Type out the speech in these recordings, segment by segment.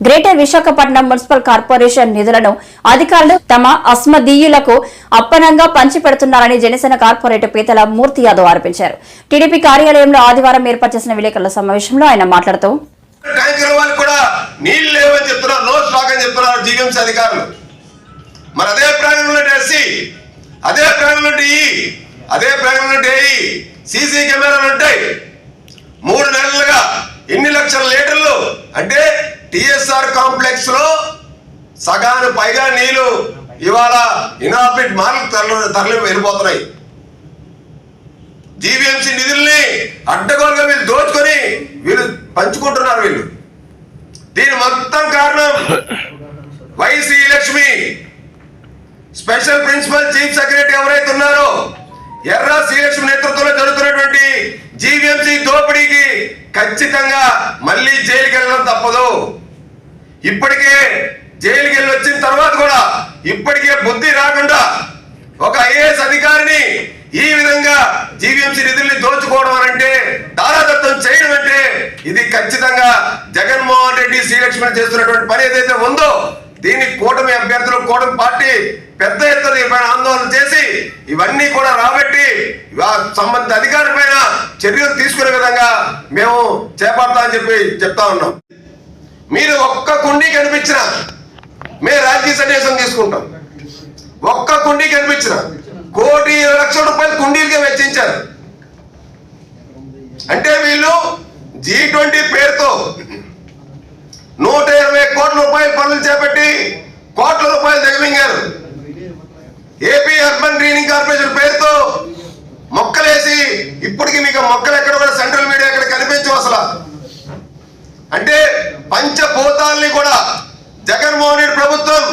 Greater Visakhapatnam municipal corporation నిధులను అధికారులు తమ అస్మదీయులకు అప్పనంగా పంచిపెడుతున్నారని జనసేన కార్పొరేటర్ పీతల మూర్తి యాదవ్ ఆరోపించారు. టీడీపీ కార్యాలయంలో ఆదివారం ఏర్పాటు చేసిన విలేకరుల సమావేశంలో ఆయన మాట్లాడుతూ అదే ప్రాంగణంలో అదే ప్రాంగణంలో అదే ప్రాంగణంలో సీసీ కెమెరాలు ఉంటాయి. మూడు నెలలుగా ఎన్ని లక్షల లీటర్లు అంటే టిఎస్ఆర్ కాంప్లెక్స్లో సగాను పైగా నీళ్ళు ఇవాళ ఇనాపిట్ మార్లు తరలి తరలి వెళ్ళిపోతున్నాయి. జీవీఎంసీ నిధుల్ని అడ్డగోలుగా వీళ్ళు దోచుకొని వీళ్ళు పంచుకుంటున్నారు వీళ్ళు. దీని మొత్తం కారణం Y C Lakshmi. Special principal chief secretary ఎవరైతే ఉన్నారో ఎర్ర శ్రీలక్ష్మి నేతృత్వంలో జరుగుతున్నటువంటి ఖచ్చితంగా మళ్ళీ జైలుకి వెళ్ళడం తప్పదు. ఇప్పటికే జైలుకి వెళ్ళి వచ్చిన తర్వాత కూడా ఇప్పటికే బుద్ధి రాకుండా ఒక ఐఏఎస్ అధికారిని ఈ విధంగా జీవీఎంసీ నిధుల్ని దోచుకోవడం అని అంటే దారాదత్తం చేయడం అంటే ఇది ఖచ్చితంగా జగన్మోహన్ రెడ్డి శ్రీలక్ష్మి చేస్తున్నటువంటి పని ఏదైతే ఉందో దీన్ని కూటమి అభ్యర్థులు కూటమి పార్టీ పెద్ద ఎత్తున దీనిపైన ఆందోళన చేసి ఇవన్నీ కూడా రాబట్టి సంబంధిత అధికారి పైన చర్యలు తీసుకునే విధంగా మేము చేపడతామని చెప్పి చెప్తా ఉన్నాం. మీరు ఒక్క కుండీ కనిపించిన మేము రాజకీయ సన్యాసం తీసుకుంటాం. ఒక్క కుండీ కనిపించిన కోటి లక్షల రూపాయలు కుండీలుగా వెచ్చించారు. అంటే వీళ్ళు జీ ట్వంటీ పేరుతో నూట ఇరవై కోట్ల రూపాయల పనులు చేపట్టి కోట్ల రూపాయలు దిగమింగారు. ఏపీ అర్బన్ గ్రీనింగ్ కార్పొరేషన్ పేరుతో మొక్కలేసి ఇప్పటికి మీకు మొక్కలు ఎక్కడ కూడా సెంట్రల్ మీడియా ఎక్కడ కనిపించవు అసలు. అంటే పంచభూతాల్ని కూడా జగన్మోహన్ రెడ్డి ప్రభుత్వం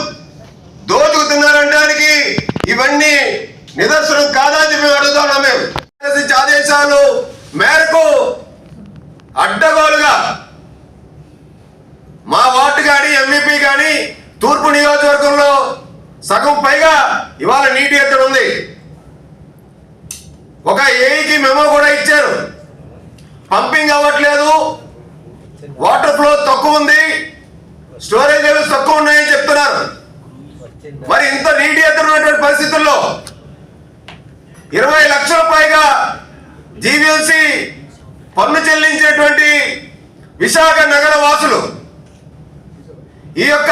దోచుకుతున్నారనడానికి ఇవన్నీ నిదర్శనం కాదా మేము అడుగుతున్నాం మేము. ఆదేశాలు మేరకు అడ్డగోలుగా మా వార్డు కానీ ఎంవిపి కానీ తూర్పు నియోజకవర్గంలో సగం పైగా ఇవాళ నీటి ఎత్తడి ఉంది. ఒక ఏఈకి మెమో కూడా ఇచ్చారు. పంపింగ్ అవ్వట్లేదు. వాటర్ ఫ్లో తక్కువ ఉంది. స్టోరేజ్ లెవెల్స్ తక్కువ ఉన్నాయని చెప్తున్నారు. మరి ఇంత నీటి ఎత్తున్నటువంటి పరిస్థితుల్లో ఇరవై లక్షల పైగా జీవీఎంసీ పన్ను చెల్లించేటువంటి విశాఖ నగర వాసులు ఈ యొక్క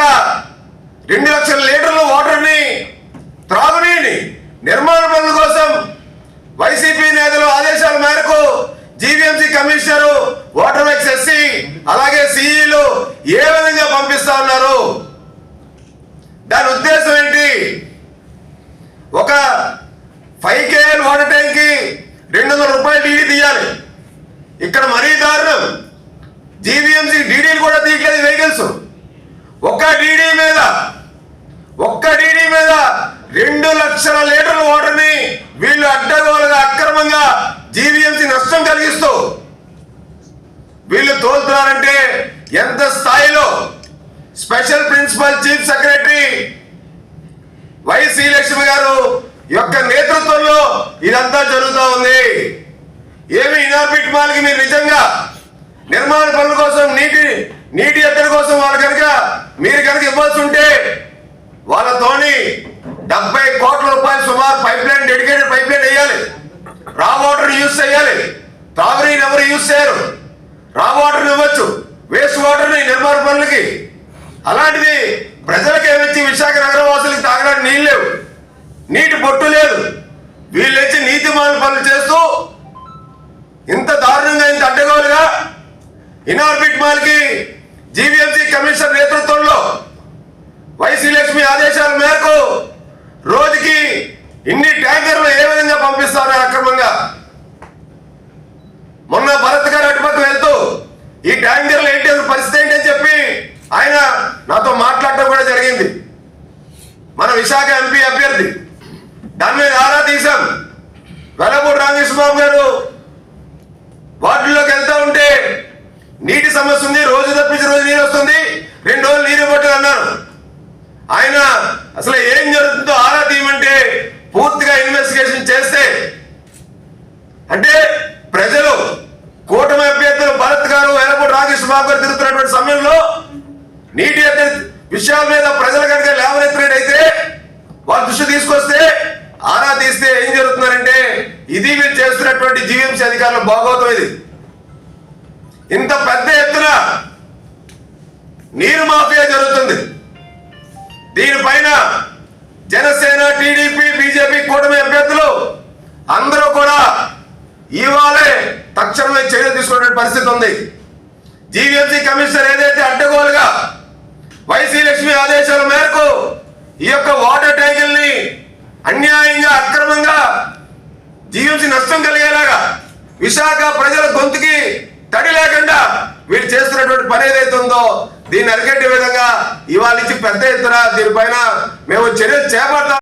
రెండు లక్షల లీటర్ల వాటర్ని త్రాగునీని నిర్మాణ పనుల కోసం వైసీపీ నేతల ఆదేశాల మేరకు GVMC commissioner water works SC అలాగే సిఈలు ఏ విధంగా పంపిస్తా ఉన్నారు? దాని ఉద్దేశం ఏంటి? ఒక ఫైవ్ కేఎల్ వాటర్ రెండు వందల రూపాయలు డీడీ తీయాలి. ఇక్కడ మరీ దారుణం. జీవీఎంసీ డీడీలు కూడా తీయట్లేదు వెహికల్స్. ఒక్క డీడీ మీద ఒక్క డీడీ మీద రెండు లక్షల లీటర్ల వాటర్ని వీళ్ళు అడ్డగోలుగా అక్రమంగా జీవీఎంసీ నష్టం కలిగిస్తూ వీళ్ళు తోలుతున్నారంటే ఎంత స్థాయిలో special principal chief secretary YC Lakshmi garu యొక్క నేతృత్వంలో ఇదంతా జరుగుతూ ఉంది. ఏమి ఇనార్బిట్ మాల్కి మీరు నిజంగా నిర్మాణ పనుల కోసం నీటి నీటి ఎత్తడి కోసం వాళ్ళు కనుక మీరు కనుక ఇవ్వాల్సి ఉంటే వాళ్ళతోని డెబ్బై కోట్ల రూపాయలు సుమారు pipe line dedicated pipe line వేయాలి. రా వాటర్ యూజ్ చేయాలి. తాగునీరు ఎవరు యూజ్ చేయరు. రా వాటర్ ఇవ్వచ్చు. వేస్ట్ వాటర్ నిర్మాణ పనులకి. అలాంటిది ప్రజలకు ఏమిచ్చి విశాఖ నగరవాసులకు తాగడానికి నీళ్ళు లేవు. నీటి పొట్టు లేదు. వీళ్ళు నీతి మాల పనులు చేస్తూ ఇంత దారుణంగా ఇంత అడ్డగోలుగా ఇనార్బిట్ మాల్కి జీవీఎంసీ కమిషనర్ నేతృత్వంలో వైసీ లక్ష్మి ఆదేశాల మేరకు రోజుకి ఇన్ని ట్యాంకర్లు ఏ విధంగా పంపిస్తారు అక్రమంగా మొన్న భరత్ గారు అటుపక్క వెళ్తూ ఈ ట్యాంకర్లు ఏంటి అసలు పరిస్థితి ఏంటి అని చెప్పి ఆయన నాతో మాట్లాడటం కూడా జరిగింది మన విశాఖ ఎంపీ అభ్యర్థి. దాని మీద ఆరా తీశాం. వెలపూడి రామకృష్ణబాబు గారు వార్డుల్లోకి వెళ్తా ఉంటే నీటి సమస్య ఉంది రోజు తప్పించి రోజు నీరు వస్తుంది రెండు రోజులు నీరు ఇవ్వట్లేదు అన్నారు. ఆయన అసలు ఏం జరుగుతుందో ఆరా తీయమంటే పూర్తిగా ఇన్వెస్టిగేషన్ చేస్తే అంటే ప్రజలు కూటమి అభ్యర్థులు భరత్ గారు ఎలపూడి రాకేష్ బాబు గారు తిరుగుతున్నటువంటి సమయంలో నీటి ఎత్తిన విషయాల మీద ప్రజలు కనుక లేవనెత్తినట్టయితే వాళ్ళ దృష్టి తీసుకొస్తే ఆరా తీస్తే ఏం జరుగుతుందంటే ఇది మీరు చేస్తున్నటువంటి జీవీఎంసీ అధికారుల భాగవతం ఇది. ఇంత పెద్ద ఎత్తున నీరు మాఫియా జరుగుతుంది. దీనిపైన జనసేన టీడీపీ బీజేపీ కూటమి అభ్యర్థులు అందరూ కూడా ఇవాళే తక్షణమే చర్య తీసుకునే పరిస్థితి ఉంది. జీవీఎంసీ కమిషనర్ ఏదైతే అడ్డగోలుగా వైసీ లక్ష్మి ఆదేశాల మేరకు ఈ యొక్క వాటర్ ట్యాంకుల్ని అన్యాయంగా అక్రమంగా జీవించి నష్టం కలిగేలాగా విశాఖ ప్రజల గొంతుకి తడి లేకుండా వీళ్ళు చేస్తున్నటువంటి పని ఏదైతే ఉందో దీన్ని అరికట్టే విధంగా ఇవాళ ఇచ్చి పెద్ద ఎత్తున దీనిపైన మేము చర్యలు చేపడతాం.